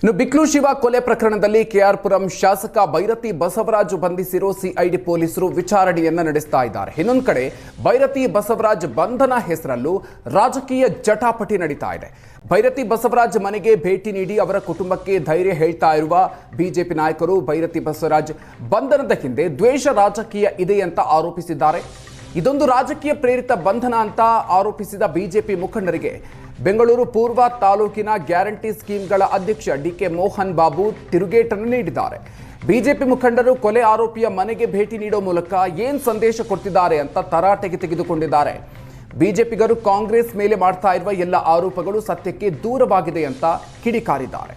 ಇನ್ನು ಬಿಕ್ಲು ಶಿವ ಕೊಲೆ ಪ್ರಕರಣದಲ್ಲಿ ಕೆಆರ್ಪುರಂ ಶಾಸಕ ಬೈರತಿ ಬಸವರಾಜ್ ಬಂಧಿಸಿರೋ ಸಿಐಡಿ ಪೊಲೀಸರು ವಿಚಾರಣೆಯನ್ನ ನಡೆಸ್ತಾ ಇದ್ದಾರೆ. ಇನ್ನೊಂದು ಕಡೆ ಬೈರತಿ ಬಸವರಾಜ್ ಬಂಧನ ಹೆಸರಲ್ಲೂ ರಾಜಕೀಯ ಜಟಾಪಟಿ ನಡೀತಾ ಇದೆ. ಬೈರತಿ ಬಸವರಾಜ್ ಮನೆಗೆ ಭೇಟಿ ನೀಡಿ ಅವರ ಕುಟುಂಬಕ್ಕೆ ಧೈರ್ಯ ಹೇಳ್ತಾ ಇರುವ ಬಿಜೆಪಿ ನಾಯಕರು ಬೈರತಿ ಬಸವರಾಜ್ ಬಂಧನದ ಹಿಂದೆ ದ್ವೇಷ ರಾಜಕೀಯ ಇದೆ ಅಂತ ಆರೋಪಿಸಿದ್ದಾರೆ. ಇದೊಂದು ರಾಜಕೀಯ ಪ್ರೇರಿತ ಬಂಧನ ಅಂತ ಆರೋಪಿಸಿದ ಬಿಜೆಪಿ ಮುಖಂಡರಿಗೆ ಬೆಂಗಳೂರು ಪೂರ್ವ ತಾಲೂಕಿನ ಗ್ಯಾರಂಟಿ ಸ್ಕೀಮ್ಗಳ ಅಧ್ಯಕ್ಷ ಡಿಕೆ ಮೋಹನ್ ಬಾಬು ತಿರುಗೇಟನ್ನು ನೀಡಿದ್ದಾರೆ. ಬಿಜೆಪಿ ಮುಖಂಡರು ಕೊಲೆ ಆರೋಪಿಯ ಮನೆಗೆ ಭೇಟಿ ನೀಡೋ ಮೂಲಕ ಏನ್ ಸಂದೇಶ ಕೊಡ್ತಿದ್ದಾರೆ ಅಂತ ತರಾಟೆಗೆ ತೆಗೆದುಕೊಂಡಿದ್ದಾರೆ. ಬಿಜೆಪಿಗರು ಕಾಂಗ್ರೆಸ್ ಮೇಲೆ ಮಾಡ್ತಾ ಇರುವ ಎಲ್ಲ ಆರೋಪಗಳು ಸತ್ಯಕ್ಕೆ ದೂರವಾಗಿದೆ ಅಂತ ಕಿಡಿಕಾರಿದ್ದಾರೆ.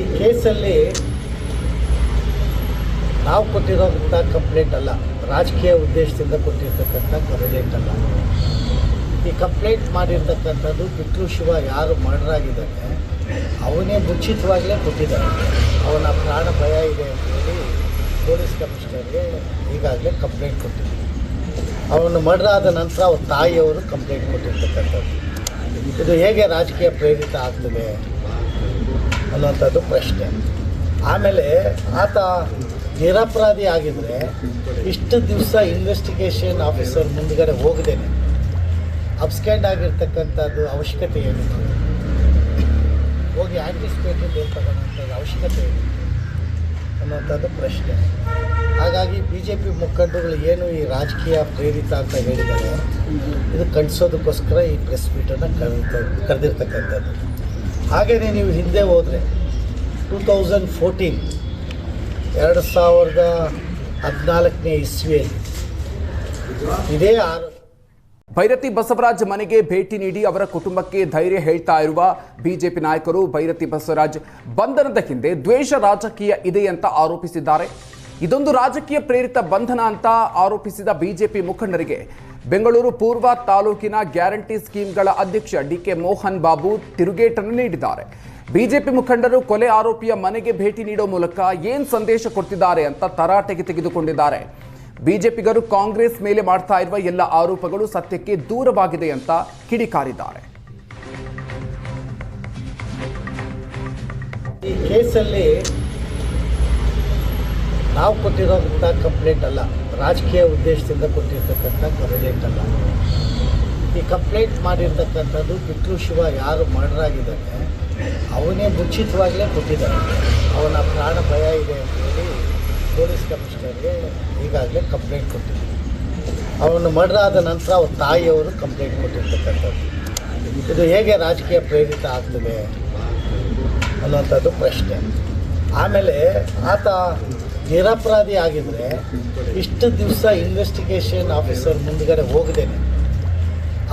ಈ ಕೇಸಲ್ಲಿ ನಾವು ಕೊಟ್ಟಿರೋಂಥ ಕಂಪ್ಲೇಂಟ್ ಅಲ್ಲ. ರಾಜಕೀಯ ಉದ್ದೇಶದಿಂದ ಕೊಟ್ಟಿರ್ತಕ್ಕಂಥ ಕಂಪ್ಲೇಂಟ್ ಅಲ್ಲ. ಈ ಕಂಪ್ಲೇಂಟ್ ಮಾಡಿರ್ತಕ್ಕಂಥದ್ದು ಬಿಟ್ರು ಶಿವ ಯಾರು ಮರ್ಡರ್ ಆಗಿದ್ದಾನೆ ಅವನೇ ಮುಂಚಿತವಾಗಲೇ ಕೊಟ್ಟಿದ್ದಾನೆ ಅವನ ಪ್ರಾಣ ಭಯ ಇದೆ ಅಂತ ಹೇಳಿ ಪೊಲೀಸ್ ಕಮಿಷನರ್ಗೆ ಈಗಾಗಲೇ ಕಂಪ್ಲೇಂಟ್ ಕೊಟ್ಟಿದ್ದೆ ಅವನು ಮರ್ಡರ್ ಆದ ನಂತರ ಅವ್ರ ತಾಯಿಯವರು ಕಂಪ್ಲೇಂಟ್ ಕೊಟ್ಟಿರ್ತಕ್ಕಂಥದ್ದು. ಇದು ಹೇಗೆ ರಾಜಕೀಯ ಪ್ರೇರಿತ ಆಗ್ತದೆ ಅನ್ನುವಂಥದ್ದು ಪ್ರಶ್ನೆ. ಆಮೇಲೆ ಆತ ನಿರಪರಾಧಿ ಆಗಿದ್ರೆ ಇಷ್ಟು ದಿವಸ ಇನ್ವೆಸ್ಟಿಗೇಷನ್ ಆಫೀಸರ್ ಮುಂದ್ಗಡೆ ಹೋಗದೇನೆ. ಅಬ್ಸ್ಕ್ಯಾಂಡ್ ಆಗಿರ್ತಕ್ಕಂಥದ್ದು ಅವಶ್ಯಕತೆ ಏನು ಹೋಗಿ ಆ್ಯಂಟಿಸಿಪೇಟೆಡ್ ಹೇಳ್ತಕ್ಕಂಥದ್ದು ಅವಶ್ಯಕತೆ ಏನು ಅನ್ನೋಂಥದ್ದು ಪ್ರಶ್ನೆ. ಹಾಗಾಗಿ ಬಿ ಜೆ ಪಿ ಮುಖಂಡರುಗಳು ಏನು ಈ ರಾಜಕೀಯ ಪ್ರೇರಿತ ಅಂತ ಹೇಳಿದ್ದಾರೆ, ಇದು ಖಂಡಿಸೋದಕ್ಕೋಸ್ಕರ ಈ ಪ್ರೆಸ್ ಮೀಟನ್ನು ಕರೆದ ಕರೆದಿರ್ತಕ್ಕಂಥದ್ದು. ಹಾಗೆಯೇ ನೀವು ಹಿಂದೆ ಹೋದರೆ ಟೂ ತೌಸಂಡ್ ಫೋರ್ಟೀನ್ ಎರಡು ಸಾವಿರದ ಹದಿನಾಲ್ಕನೇ ಇಸ್ವಿಯಲ್ಲಿ. ಇದೇ ಆರು ಭೈರತಿ ಬಸವರಾಜ್ ಮನೆಗೆ ಭೇಟಿ ನೀಡಿ ಅವರ ಕುಟುಂಬಕ್ಕೆ ಧೈರ್ಯ ಹೇಳ್ತಾ ಇರುವ ಬಿಜೆಪಿ ನಾಯಕರು ಭೈರತಿ ಬಸವರಾಜ್ ಬಂಧನದ ಹಿಂದೆ ದ್ವೇಷ ರಾಜಕೀಯ ಇದೆ ಅಂತ ಆರೋಪಿಸಿದ್ದಾರೆ. ಇದೊಂದು ರಾಜಕೀಯ ಪ್ರೇರಿತ ಬಂಧನ ಅಂತ ಆರೋಪಿಸಿದ ಬಿಜೆಪಿ ಮುಖಂಡರಿಗೆ ಬೆಂಗಳೂರು ಪೂರ್ವ ತಾಲೂಕಿನ ಗ್ಯಾರಂಟಿ ಸ್ಕೀಮ್ಗಳ ಅಧ್ಯಕ್ಷ ಡಿಕೆ ಮೋಹನ್ ಬಾಬು ತಿರುಗೇಟನ್ನು ನೀಡಿದ್ದಾರೆ. ಬಿಜೆಪಿ ಮುಖಂಡರು ಕೊಲೆ ಆರೋಪಿಯ ಮನೆಗೆ ಭೇಟಿ ನೀಡೋ ಮೂಲಕ ಏನ್ ಸಂದೇಶ ಕೊಡ್ತಿದ್ದಾರೆ ಅಂತ ತರಾಟೆಗೆ ತೆಗೆದುಕೊಂಡಿದ್ದಾರೆ. ಬಿಜೆಪಿಗರು ಕಾಂಗ್ರೆಸ್ ಮೇಲೆ ಮಾಡ್ತಾ ಇರುವ ಎಲ್ಲ ಆರೋಪಗಳು ಸತ್ಯಕ್ಕೆ ದೂರವಾಗಿದೆ ಅಂತ ಕಿಡಿಕಾರಿದ್ದಾರೆ. ಈ ಕೇಸಲ್ಲಿ ನಾವು ಕೊಟ್ಟಿರೋಂಥ ಕಂಪ್ಲೇಂಟ್ ಅಲ್ಲ, ರಾಜಕೀಯ ಉದ್ದೇಶದಿಂದ ಕೊಟ್ಟಿರ್ತಕ್ಕಂಥ ಕಂಪ್ಲೇಂಟ್ ಅಲ್ಲ. ಈ ಕಂಪ್ಲೇಂಟ್ ಮಾಡಿರ್ತಕ್ಕಂಥದ್ದು ಬಿಟ್ರು ಶಿವ ಯಾರು ಮರ್ಡರ್ ಆಗಿದ್ದಾನೆ ಅವನೇ ಮುಂಚಿತವಾಗಲೇ ಕೊಟ್ಟಿದ್ದಾನೆ ಅವನ ಪ್ರಾಣ ಭಯ ಇದೆ ಅಂತ ಹೇಳಿ ಪೊಲೀಸ್ ಕಮಿಷನರ್ಗೆ ಈಗಾಗಲೇ ಕಂಪ್ಲೇಂಟ್ ಕೊಟ್ಟಿದ್ದರು. ಅವನು ಮರ್ಡರ್ ಆದ ನಂತರ ಅವ್ರ ತಾಯಿಯವರು ಕಂಪ್ಲೇಂಟ್ ಕೊಟ್ಟಿರ್ತಕ್ಕಂಥದ್ದು. ಇದು ಹೇಗೆ ರಾಜಕೀಯ ಪ್ರೇರಿತ ಆಗ್ತದೆ ಅನ್ನೋಂಥದ್ದು ಪ್ರಶ್ನೆ. ಆಮೇಲೆ ಆತ ನಿರಪರಾಧಿ ಆಗಿದ್ದರೆ ಇಷ್ಟು ದಿವಸ ಇನ್ವೆಸ್ಟಿಗೇಷನ್ ಆಫೀಸರ್ ಮುಂದ್ಗಡೆ ಹೋಗದೇನೆ.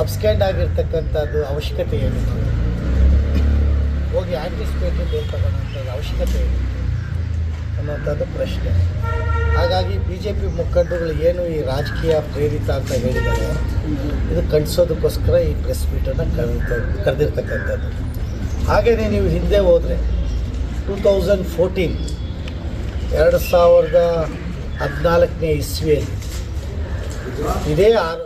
ಅಬ್ಸ್ಕ್ಯಾಂಡ್ ಆಗಿರ್ತಕ್ಕಂಥದ್ದು ಅವಶ್ಯಕತೆ ಏನಿತ್ತು ಹೋಗಿ ಏನು ತಗೊಳ್ಳೋಂಥದ್ದು ಅವಶ್ಯಕತೆ ಇದೆ ಅನ್ನೋಂಥದ್ದು ಪ್ರಶ್ನೆ. ಹಾಗಾಗಿ ಬಿ ಜೆ ಪಿ ಮುಖಂಡರುಗಳು ಏನು ಈ ರಾಜಕೀಯ ಪ್ರೇರಿತ ಅಂತ ಹೇಳಿದ್ದಾರೆ, ಇದು ಖಂಡಿಸೋದಕ್ಕೋಸ್ಕರ ಈ ಪ್ರೆಸ್ ಮೀಟನ್ನು ಕರೆದ ಕರೆದಿರ್ತಕ್ಕಂಥದ್ದು. ಹಾಗೆಯೇ ನೀವು ಹಿಂದೆ ಹೋದರೆ ಟೂ ತೌಸಂಡ್ ಫೋರ್ಟೀನ್, ಎರಡು ಸಾವಿರದ ಹದಿನಾಲ್ಕನೇ ಇಸ್ವಿಯಲ್ಲಿ ಇದೇ ಆರು